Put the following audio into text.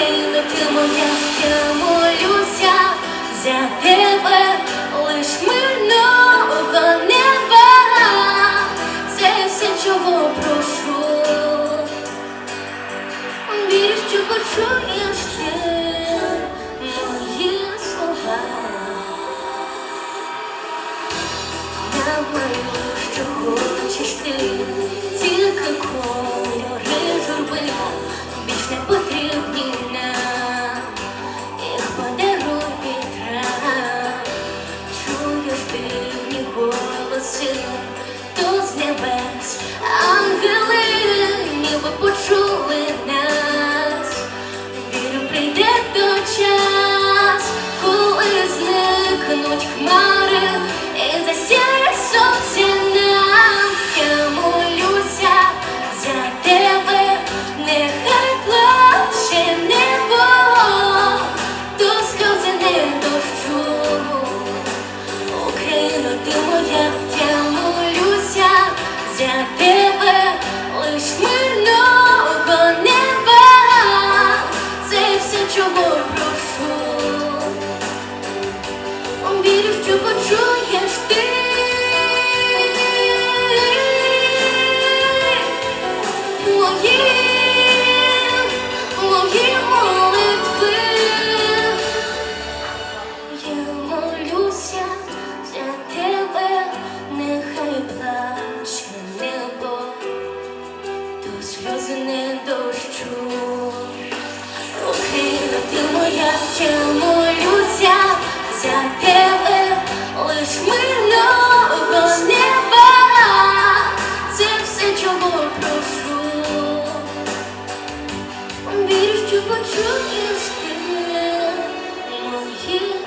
Україно, ти моя, я молюся за тебе, лиш мирного неба. Це все, чого прошу. Вірю, що почуєш що почуєш ти. Мої, мої молитви. Я молюся за тебе, нехай плаче небо, то сльози не дощу. Ти моя, я truth is there, more you.